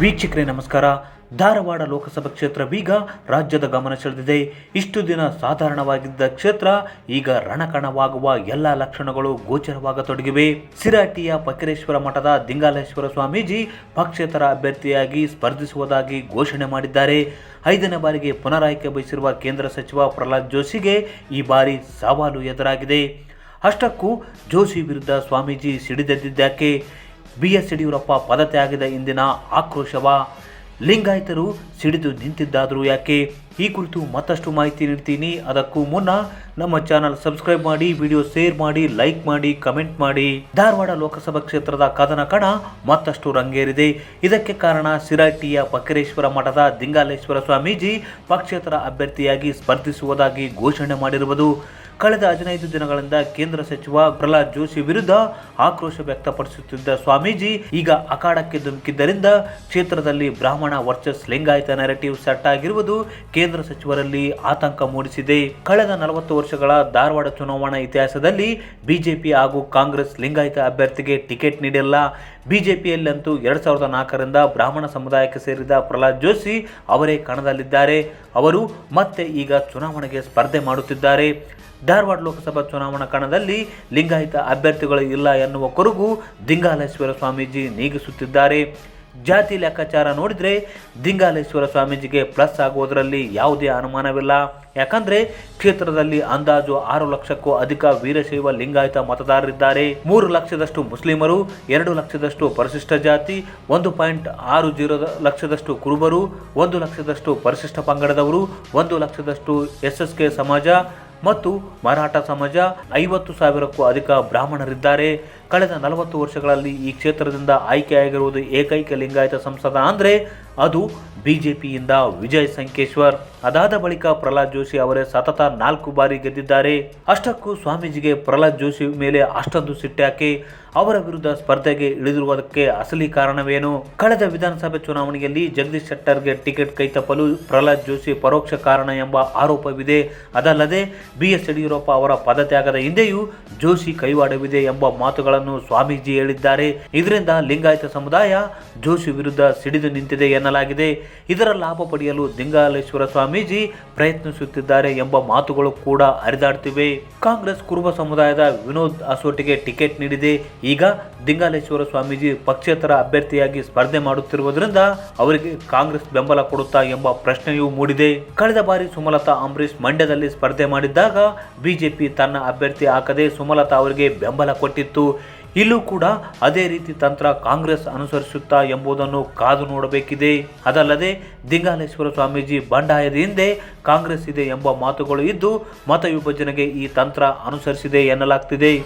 ವೀಕ್ಷಕರೇ, ನಮಸ್ಕಾರ. ಧಾರವಾಡ ಲೋಕಸಭಾ ಕ್ಷೇತ್ರ ಬೀಗ ರಾಜ್ಯದ ಗಮನ ಸೆಳೆದಿದೆ. ಇಷ್ಟು ದಿನ ಸಾಧಾರಣವಾಗಿದ್ದ ಕ್ಷೇತ್ರ, ಈಗ ರಣಕಣವಾಗುವ ಎಲ್ಲ ಲಕ್ಷಣಗಳು ಗೋಚರವಾಗತೊಡಗಿವೆ. ಸಿರಾಟಿಯ ಫಕರೇಶ್ವರ ಮಠದ ದಿಂಗಾಲೇಶ್ವರ ಸ್ವಾಮೀಜಿ ಪಕ್ಷೇತರ ಅಭ್ಯರ್ಥಿಯಾಗಿ ಸ್ಪರ್ಧಿಸುವುದಾಗಿ ಘೋಷಣೆ ಮಾಡಿದ್ದಾರೆ. ಐದನೇ ಬಾರಿಗೆ ಪುನರಾಯ್ಕೆ ಬಯಸಿರುವ ಕೇಂದ್ರ ಸಚಿವ ಪ್ರಹ್ಲಾದ್ ಜೋಶಿಗೆ ಈ ಬಾರಿ ಸವಾಲು ಎದುರಾಗಿದೆ. ಅಷ್ಟಕ್ಕೂ ಜೋಶಿ ವಿರುದ್ಧ ಸ್ವಾಮೀಜಿ ಸಿಡಿದೆದ್ದಿದ್ದಕ್ಕೆ ಬಿ ಎಸ್ ಯಡಿಯೂರಪ್ಪ ಪದತ್ಯಾಗದ ಇಂದಿನ ಆಕ್ರೋಶವ. ಲಿಂಗಾಯತರು ಸಿಡಿದು ನಿಂತಿದ್ದಾದರೂ ಯಾಕೆ? ಈ ಕುರಿತು ಮತ್ತಷ್ಟು ಮಾಹಿತಿ ನೀಡ್ತೀನಿ. ಅದಕ್ಕೂ ಮುನ್ನ ನಮ್ಮ ಚಾನಲ್ ಸಬ್ಸ್ಕ್ರೈಬ್ ಮಾಡಿ, ವಿಡಿಯೋ ಶೇರ್ ಮಾಡಿ, ಲೈಕ್ ಮಾಡಿ, ಕಮೆಂಟ್ ಮಾಡಿ. ಧಾರವಾಡ ಲೋಕಸಭಾ ಕ್ಷೇತ್ರದ ಕದನ ಕಣ ಮತ್ತಷ್ಟು ರಂಗೇರಿದೆ. ಇದಕ್ಕೆ ಕಾರಣ ಸಿರಾಟಿಯ ಪಕ್ಕರೇಶ್ವರ ಮಠದ ದಿಂಗಾಲೇಶ್ವರ ಸ್ವಾಮೀಜಿ ಪಕ್ಷೇತರ ಅಭ್ಯರ್ಥಿಯಾಗಿ ಸ್ಪರ್ಧಿಸುವುದಾಗಿ ಘೋಷಣೆ ಮಾಡಿರುವುದು. ಕಳೆದ ಹದಿನೈದು ದಿನಗಳಿಂದ ಕೇಂದ್ರ ಸಚಿವ ಪ್ರಹ್ಲಾದ್ ಜೋಶಿ ವಿರುದ್ಧ ಆಕ್ರೋಶ ವ್ಯಕ್ತಪಡಿಸುತ್ತಿದ್ದ ಸ್ವಾಮೀಜಿ ಈಗ ಅಖಾಡಕ್ಕೆ ಧುಮುಕಿದ್ದರಿಂದ ಕ್ಷೇತ್ರದಲ್ಲಿ ಬ್ರಾಹ್ಮಣ ವರ್ಚಸ್ ಲಿಂಗಾಯತ ನೆರೆಟಿವ್ ಸೆಟ್ ಆಗಿರುವುದು ಕೇಂದ್ರ ಸಚಿವರಲ್ಲಿ ಆತಂಕ ಮೂಡಿಸಿದೆ. ಕಳೆದ ನಲವತ್ತು ವರ್ಷಗಳ ಧಾರವಾಡ ಚುನಾವಣಾ ಇತಿಹಾಸದಲ್ಲಿ ಬಿಜೆಪಿ ಹಾಗೂ ಕಾಂಗ್ರೆಸ್ ಲಿಂಗಾಯತ ಅಭ್ಯರ್ಥಿಗೆ ಟಿಕೆಟ್ ನೀಡಿಲ್ಲ. ಬಿಜೆಪಿಯಲ್ಲಂತೂ ಎರಡ್ ಸಾವಿರದ ನಾಲ್ಕರಿಂದ ಬ್ರಾಹ್ಮಣ ಸಮುದಾಯಕ್ಕೆ ಸೇರಿದ ಪ್ರಹ್ಲಾದ್ ಜೋಶಿ ಅವರೇ ಕಣದಲ್ಲಿದ್ದಾರೆ. ಅವರು ಮತ್ತೆ ಈಗ ಚುನಾವಣೆಗೆ ಸ್ಪರ್ಧೆ ಮಾಡುತ್ತಿದ್ದಾರೆ. ಧಾರವಾಡ ಲೋಕಸಭಾ ಚುನಾವಣಾ ಕಣದಲ್ಲಿ ಲಿಂಗಾಯಿತ ಅಭ್ಯರ್ಥಿಗಳು ಇಲ್ಲ ಎನ್ನುವ ಕೊರಗು ದಿಂಗಾಲೇಶ್ವರ ಸ್ವಾಮೀಜಿ ನೀಗಿಸುತ್ತಿದ್ದಾರೆ. ಜಾತಿ ಲೆಕ್ಕಾಚಾರ ನೋಡಿದರೆ ದಿಂಗಾಲೇಶ್ವರ ಸ್ವಾಮೀಜಿಗೆ ಪ್ಲಸ್ ಆಗುವುದರಲ್ಲಿ ಯಾವುದೇ ಅನುಮಾನವಿಲ್ಲ. ಯಾಕಂದ್ರೆ ಕ್ಷೇತ್ರದಲ್ಲಿ ಅಂದಾಜು ಆರು ಲಕ್ಷಕ್ಕೂ ಅಧಿಕ ವೀರಶೈವ ಲಿಂಗಾಯತ ಮತದಾರರಿದ್ದಾರೆ. ಮೂರು ಲಕ್ಷದಷ್ಟು ಮುಸ್ಲಿಮರು, ಎರಡು ಲಕ್ಷದಷ್ಟು ಪರಿಶಿಷ್ಟ ಜಾತಿ, ಒಂದು ಪಾಯಿಂಟ್ ಆರು ಜೀರೋ ಲಕ್ಷದಷ್ಟು ಕುರುಬರು, ಒಂದು ಲಕ್ಷದಷ್ಟು ಪರಿಶಿಷ್ಟ ಪಂಗಡದವರು, ಒಂದು ಲಕ್ಷದಷ್ಟು ಎಸ್ ಸಮಾಜ ಮತ್ತು ಮರಾಠ ಸಮಾಜ ಐವತ್ತು ಸಾವಿರಕ್ಕೂ ಅಧಿಕ ಬ್ರಾಹ್ಮಣರಿದ್ದಾರೆ. ಕಳೆದ ನಲವತ್ತು ವರ್ಷಗಳಲ್ಲಿ ಈ ಕ್ಷೇತ್ರದಿಂದ ಆಯ್ಕೆಯಾಗಿರುವುದು ಏಕೈಕ ಲಿಂಗಾಯತ ಸಂಸದ ಅಂದರೆ ಅದು ಬಿಜೆಪಿಯಿಂದ ವಿಜಯ್ ಸಂಕೇಶ್ವರ್. ಅದಾದ ಬಳಿಕ ಪ್ರಹ್ಲಾದ್ ಜೋಶಿ ಅವರೇ ಸತತ ನಾಲ್ಕು ಬಾರಿ ಗೆದ್ದಿದ್ದಾರೆ. ಅಷ್ಟಕ್ಕೂ ಸ್ವಾಮೀಜಿಗೆ ಪ್ರಹ್ಲಾದ್ ಜೋಶಿ ಮೇಲೆ ಅಷ್ಟೊಂದು ಸಿಟ್ಟಾಕೆ ಅವರ ವಿರುದ್ಧ ಸ್ಪರ್ಧೆಗೆ ಇಳಿದಿರುವುದಕ್ಕೆ ಅಸಲಿ ಕಾರಣವೇನು? ಕಳೆದ ವಿಧಾನಸಭೆ ಚುನಾವಣೆಯಲ್ಲಿ ಜಗದೀಶ್ ಶೆಟ್ಟರ್ಗೆ ಟಿಕೆಟ್ ಕೈತಪ್ಪಲು ಪ್ರಹ್ಲಾದ್ ಜೋಶಿ ಪರೋಕ್ಷ ಕಾರಣ ಎಂಬ ಆರೋಪವಿದೆ. ಅದಲ್ಲದೆ ಬಿ ಎಸ್ ಯಡಿಯೂರಪ್ಪ ಅವರ ಪದತ್ಯಾಗದ ಹಿಂದೆಯೂ ಜೋಶಿ ಕೈವಾಡವಿದೆ ಎಂಬ ಮಾತುಗಳನ್ನು ಸ್ವಾಮೀಜಿ ಹೇಳಿದ್ದಾರೆ. ಇದರಿಂದ ಲಿಂಗಾಯತ ಸಮುದಾಯ ಜೋಶಿ ವಿರುದ್ಧ ಸಿಡಿದು ನಿಂತಿದೆ ಎನ್ನಲಾಗಿದೆ. ಇದರ ಲಾಭ ಪಡೆಯಲು ದಿಂಗಾಲೇಶ್ವರ ಸ್ವಾಮೀಜಿ ಪ್ರಯತ್ನಿಸುತ್ತಿದ್ದಾರೆ ಎಂಬ ಮಾತುಗಳು ಕೂಡ ಹರಿದಾಡ್ತಿವೆ. ಕಾಂಗ್ರೆಸ್ ಕುರುಬ ಸಮುದಾಯದ ವಿನೋದ್ ಅಸೋಟಿಗೆ ಟಿಕೆಟ್ ನೀಡಿದೆ. ಈಗ ದಿಂಗಾಲೇಶ್ವರ ಸ್ವಾಮೀಜಿ ಪಕ್ಷೇತರ ಅಭ್ಯರ್ಥಿಯಾಗಿ ಸ್ಪರ್ಧೆ ಮಾಡುತ್ತಿರುವುದರಿಂದ ಅವರಿಗೆ ಕಾಂಗ್ರೆಸ್ ಬೆಂಬಲ ಕೊಡುತ್ತಾ ಎಂಬ ಪ್ರಶ್ನೆಯೂ ಮೂಡಿದೆ. ಕಳೆದ ಬಾರಿ ಸುಮಲತಾ ಅಂಬರೀಶ್ ಮಂಡ್ಯದಲ್ಲಿ ಸ್ಪರ್ಧೆ ಮಾಡಿದ್ದಾಗ ಬಿಜೆಪಿ ತನ್ನ ಅಭ್ಯರ್ಥಿ ಹಾಕದೆ ಸುಮಲತಾ ಅವರಿಗೆ ಬೆಂಬಲ ಕೊಟ್ಟಿತ್ತು. ಇಲ್ಲೂ ಕೂಡ ಅದೇ ರೀತಿ ತಂತ್ರ ಕಾಂಗ್ರೆಸ್ ಅನುಸರಿಸುತ್ತಾ ಎಂಬುದನ್ನು ಕಾದು ನೋಡಬೇಕಿದೆ. ಅದಲ್ಲದೆ ದಿಂಗಾಲೇಶ್ವರ ಸ್ವಾಮೀಜಿ ಬಂಡಾಯದ ಹಿಂದೆ ಕಾಂಗ್ರೆಸ್ ಇದೆ ಎಂಬ ಮಾತುಗಳು ಇದ್ದು ಮತ ವಿಭಜನೆಗೆ ಈ ತಂತ್ರ ಅನುಸರಿಸಿದೆ ಎನ್ನಲಾಗ್ತಿದೆ.